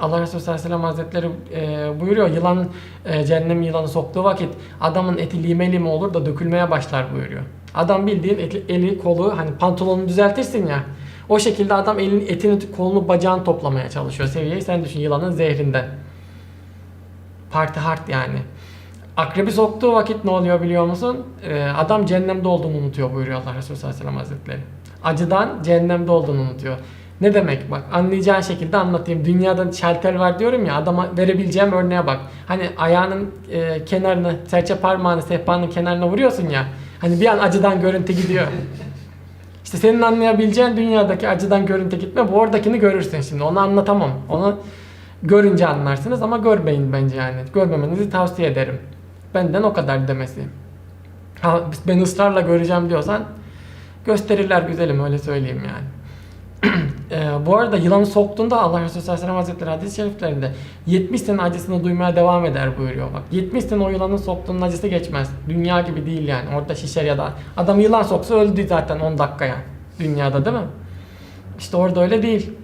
Allah Resulü sallallahu aleyhi ve sellem hazretleri e, buyuruyor yılan e, cehennem yılanı soktuğu vakit adamın eti lime lime olur da dökülmeye başlar buyuruyor. Adam bildiğin eti- eli kolu hani pantolonunu düzeltirsin ya o şekilde adam elin etini kolunu bacağını toplamaya çalışıyor seviyeyi sen düşün yılanın zehrinden. Parti hard yani. Akrebi soktuğu vakit ne oluyor biliyor musun? Ee, adam cehennemde olduğunu unutuyor buyuruyor Allah Resulü sallallahu aleyhi ve sellem hazretleri. Acıdan cehennemde olduğunu unutuyor. Ne demek bak anlayacağın şekilde anlatayım. Dünyada şalter var diyorum ya adama verebileceğim örneğe bak. Hani ayağının e, kenarını serçe parmağını sehpanın kenarına vuruyorsun ya. Hani bir an acıdan görüntü gidiyor. İşte senin anlayabileceğin dünyadaki acıdan görüntü gitme. Bu oradakini görürsün şimdi. Onu anlatamam. Onu görünce anlarsınız ama görmeyin bence yani. Görmemenizi tavsiye ederim. Benden o kadar demesi. Ha, ben ısrarla göreceğim diyorsan gösterirler güzelim öyle söyleyeyim yani. Ee, bu arada yılanı soktuğunda Allah Resulü sallallahu aleyhi ve sellem hazretleri hadis-i şeriflerinde 70 sene acısını duymaya devam eder buyuruyor bak. 70 sene o yılanın soktuğunun acısı geçmez. Dünya gibi değil yani. Orada şişer ya da adam yılan soksa öldü zaten 10 dakikaya. Dünyada değil mi? İşte orada öyle değil.